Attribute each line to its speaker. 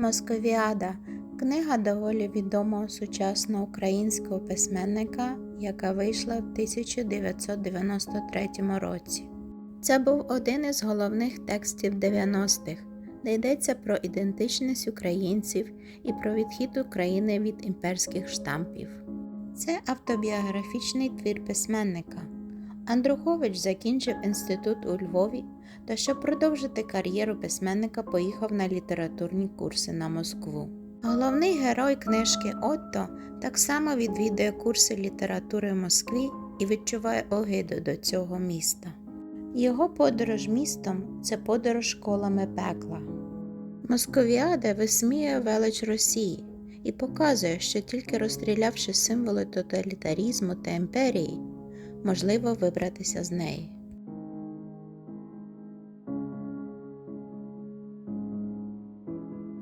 Speaker 1: Московіада книга доволі відомого сучасного українського письменника, яка вийшла в 1993 році. Це був один із головних текстів 90-х, де йдеться про ідентичність українців і про відхід України від імперських штампів. Це автобіографічний твір письменника. Андрухович закінчив інститут у Львові та щоб продовжити кар'єру письменника, поїхав на літературні курси на Москву. Головний герой книжки Отто так само відвідує курси літератури в Москві і відчуває огиду до цього міста. Його подорож містом це подорож колами пекла. Московіада висміює велич Росії і показує, що тільки розстрілявши символи тоталітарізму та імперії, можливо вибратися з неї.